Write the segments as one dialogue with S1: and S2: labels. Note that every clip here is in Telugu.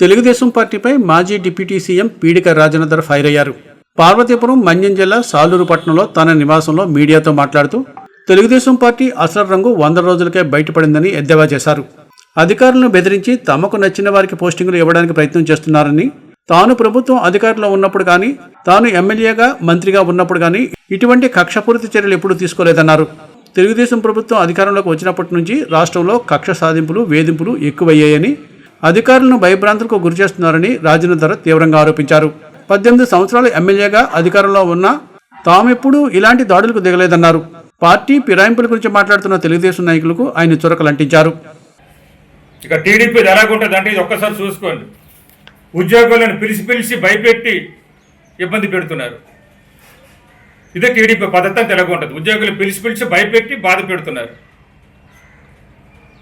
S1: తెలుగుదేశం పార్టీపై మాజీ deputy CM Peedika Rajender fire అయ్యారు. పార్వతీపురం మన్యం జిల్లా సాలూరు పట్టణంలో తన నివాసంలో మీడియాతో మాట్లాడుతూ తెలుగుదేశం పార్టీ అసలు రంగు వంద రోజులకే బయటపడిందని ఎద్దేవా చేశారు. అధికారులను బెదిరించి తమకు నచ్చిన వారికి పోస్టింగులు ఇవ్వడానికి ప్రయత్నం చేస్తున్నారని తాను ప్రభుత్వం అధికారంలో ఉన్నప్పుడు కానీ తాను ఎమ్మెల్యేగా మంత్రిగా ఉన్నప్పుడు కానీ ఇటువంటి కక్షపూరిత చర్యలు ఎప్పుడూ తీసుకోలేదన్నారు. తెలుగుదేశం ప్రభుత్వం అధికారంలోకి వచ్చినప్పటి నుంచి రాష్ట్రంలో కక్ష సాధింపులు వేధింపులు ఎక్కువయ్యాయని అధికారులను భయభ్రాంతులకు గురి చేస్తున్నారని రాజేందర్ తీవ్రంగా ఆరోపించారు. పద్దెనిమిది సంవత్సరాలు ఎమ్మెల్యేగా అధికారంలో ఉన్న తామెప్పుడు ఇలాంటి దాడులకు దిగలేదన్నారు. పార్టీ ఫిరాయింపుల గురించి మాట్లాడుతున్న తెలుగుదేశం నాయకులకు ఆయన చురకలంటించారు.
S2: ఇక టీడీపీ ఎలాగుంటుంది అంటే ఇది ఒక్కసారి చూసుకోండి. ఉద్యోగులను పిలిచి పిలిచి భయపెట్టి ఇబ్బంది పెడుతున్నారు. ఇదే టీడీపీ పద్ధతి అని తెలుగుంటుంది ఉద్యోగులు పిలిచి పిలిచి భయపెట్టి బాధ పెడుతున్నారు.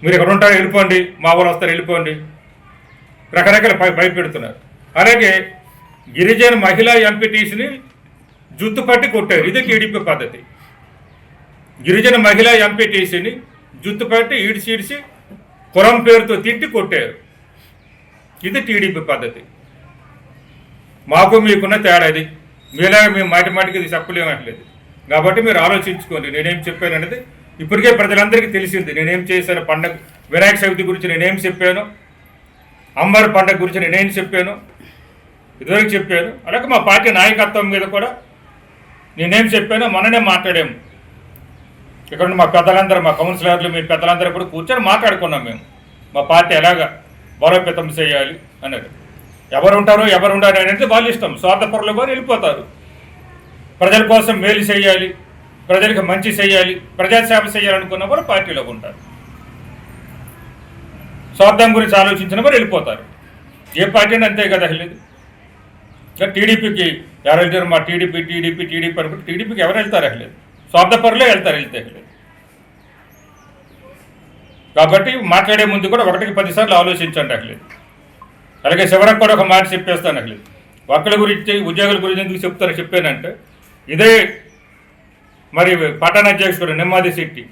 S2: మీరు ఎక్కడ ఉంటారో వెళ్ళిపోండి. మా వాళ్ళు వస్తారు వెళ్ళిపోండి. రకరకాల భయపెడుతున్నారు. అలాగే గిరిజన మహిళా ఎంపీటీసీని జుత్తు పట్టి కొట్టారు. ఇది టీడీపీ పద్ధతి. గిరిజన మహిళా ఎంపీటీసీని జుత్తు పట్టి ఈడిసి ఈడిసి కురం పేరుతో తిట్టి కొట్టారు. ఇది టీడీపీ పద్ధతి. మాకు మీకున్న తేడా ఇది. మీలాగా మేము మాటి మాటికి ఇది చెప్పలేమట్లేదు కాబట్టి మీరు ఆలోచించుకోండి. నేనేం చెప్పాను అనేది ఇప్పటికే ప్రజలందరికీ తెలిసింది. నేనేం చేశాను? పండగ వినాయక చవితి గురించి నేనేం చెప్పాను? అంబర్ పండగ గురించి నేనేం చెప్పాను? ఇదివరకు చెప్పాను. అలాగే మా పార్టీ నాయకత్వం మీద కూడా నేనేం చెప్పానో మొన్ననే మాట్లాడాము. ఇక్కడ మా పెద్దలందరూ మా కౌన్సిలర్లు మీ పెద్దలందరూ కూడా కూర్చొని మాట్లాడుకున్నాం మేము. మా పార్టీ ఎలాగా బలోపేతం చేయాలి అనేది ఎవరు ఉంటారో ఎవరు ఉండాలి అనేది వాళ్ళు ఇష్టం. స్వార్థపరులు కూడా వెళ్ళిపోతారు. ప్రజల కోసం మేలు చేయాలి ప్రజలకు మంచి చేయాలి ప్రజాసేవ చేయాలనుకున్న వారు పార్టీలో ఉంటారు. స్వార్థం గురించి ఆలోచించిన వారు వెళ్ళిపోతారు. ఏ పార్టీ అంతే కదా లేదు ఇంకా టీడీపీకి ఎవరు వెళ్తారు మా టీడీపీ టీడీపీ టీడీపీ అనుకుంటే టీడీపీకి ఎవరు వెళ్తారు స్వార్థ స్వార్థపరులే వెళ్తారు వెళ్తే అసలేదు కాబట్టి మాట్లాడే ముందు కూడా ఒకటికి పదిసార్లు ఆలోచించండి అసలేదు అలాగే శివరకు కూడా ఒక మాట చెప్పేస్తాను అసలు. ఒక్కల గురించి ఉద్యోగుల గురించి ఎందుకు చెప్తారో చెప్పానంటే ఇదే మరి పట్టణ అధ్యక్షుడు నెమ్మది శెట్టి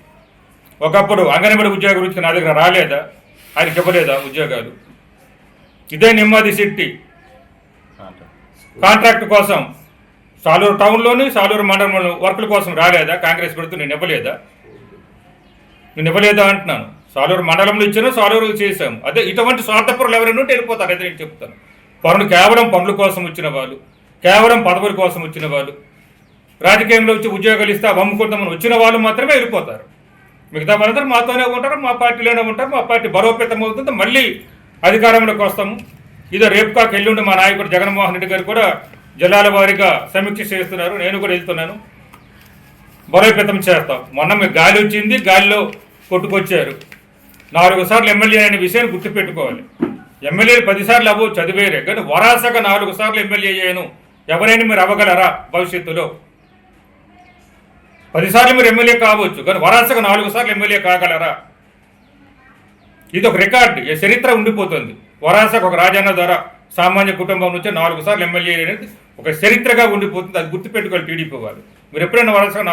S2: ఒకప్పుడు అంగన్వాడీ ఉద్యోగ గురించి నా దగ్గర రాలేదా? ఆయనకి ఇవ్వలేదా ఉద్యోగాలు? ఇదే నెమ్మది శెట్టి కాంట్రాక్ట్ కోసం సాలూరు టౌన్లోని సాలూరు మండలంలో వర్కుల కోసం రాలేదా? కాంగ్రెస్ పెడుతూ నేను ఇవ్వలేదా? నేను ఇవ్వలేదా అంటున్నాను. సాలూరు మండలంలో ఇచ్చాను సాలూరు చేశాము. అదే ఇటువంటి స్వార్థపరులు ఎవరైనా ఉంటే వెళ్ళిపోతారు. అదే నేను చెప్తాను. పనులు కేవలం పనుల కోసం వచ్చిన వాళ్ళు కేవలం పదవుల కోసం వచ్చిన వాళ్ళు రాజకీయంలో వచ్చి ఉద్యోగాలు ఇస్తే అమ్ముకుంటామని వచ్చిన వాళ్ళు మాత్రమే వెళ్ళిపోతారు. మిగతా వాళ్ళందరూ మాతోనే ఉంటారు మా పార్టీలోనే ఉంటారు మా పార్టీ బలోపేతం అవుతుంది. మళ్ళీ అధికారంలోకి వస్తాము ఇదో రేపు కాక ఎల్లుండి మా నాయకుడు జగన్మోహన్ రెడ్డి గారు కూడా జిల్లాల వారీగా సమీక్ష చేస్తున్నారు. నేను కూడా వెళ్తున్నాను. బలోపేతం చేస్తాం. మొన్న మీకు గాలి వచ్చింది గాలిలో కొట్టుకొచ్చారు. నాలుగు సార్లు ఎమ్మెల్యే అనే విషయాన్ని గుర్తుపెట్టుకోవాలి. ఎమ్మెల్యేలు పదిసార్లు అవ్వ చదివేరే. కానీ వరాసగా నాలుగు సార్లు ఎమ్మెల్యే అయ్యాను. ఎవరైనా మీరు అవ్వగలరా భవిష్యత్తులో? పదిసార్లు మీరు ఎమ్మెల్యే కావచ్చు కానీ వరాసకు నాలుగు సార్లు ఎమ్మెల్యే కాగలరా? ఇది ఒక రికార్డు చరిత్ర ఉండిపోతుంది. వరాసకు ఒక రాజన్న ద్వారా సామాన్య కుటుంబం నుంచి నాలుగు సార్లు ఎమ్మెల్యే అనేది ఒక చరిత్రగా ఉండిపోతుంది అది గుర్తుపెట్టుకోవాలి టీడీపీ వాళ్ళు. మీరు ఎప్పుడైనా వరాసగా